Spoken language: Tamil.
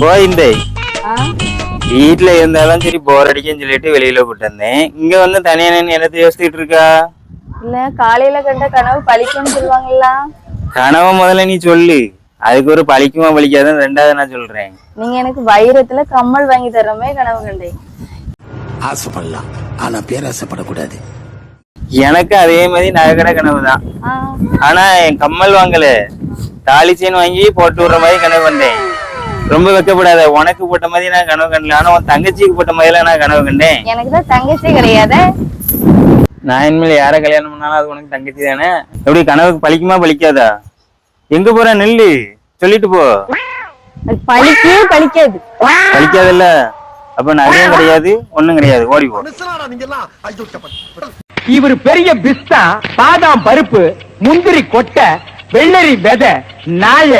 போயிந்தே. ஆ? வீட்டுல இருந்தாலும் சரி போர் அடிக்குன்னு சொல்லிட்டு வெளியில போட்டு வந்தேன். இங்க வந்து தனியா நின்னு என்னத்தை யோசிச்சுட்டு இருக்கா? இல்ல காலையில கண்ட கனவு பழிக்கும்னு சொல்லுவாங்கல்ல? கனவை முதல்ல நீ சொல்லு. அதுக்கு ஒரு பழிக்குமா பழிக்காதுன்னு ரெண்டாவது நான் சொல்றேன். நீங்க எனக்கு வைரத்துல கம்மல் வாங்கி தரமே கனவு கண்டேன் ஆசைப்படலாம். ஆனா பேராசைப்படக்கூடாது எனக்கு அதே மாதிரி நகைக்கடை கனவு தான். ஆனா என் கம்மல் வாங்கல. தாலி செயின் வாங்கி போட்டு விடுற மாதிரி கனவு கண்டேன். ரொம்ப வெக்கப்படாத. உனக்கு போட்ட மாதிரி நான் கனவு கண்டல. ஆனா உன் தங்கச்சிக்கு போட்ட மாதிரிலாம் நான் கனவு கண்டேன். எனக்கு தான் தங்கச்சி கிடையாது. நான் இனிமேல் யாரை கல்யாணம் பண்ணாலும் அது உனக்கு தங்கச்சி தானே? எப்படி கனவுக்கு பழிக்குமா பழிக்காதா? எங்க போற நெல்லு? சொல்லிட்டு போ. பழிக்கவே பழிக்காது. பழிக்காதுல்ல? அப்ப நகையும் கிடையாது ஒண்ணும் கிடையாது. ஓடி போ. இவர் பெரிய பிஸ்தா பாதாம் பருப்பு முந்திரி கொட்டை வெள்ளரி விதை நாய.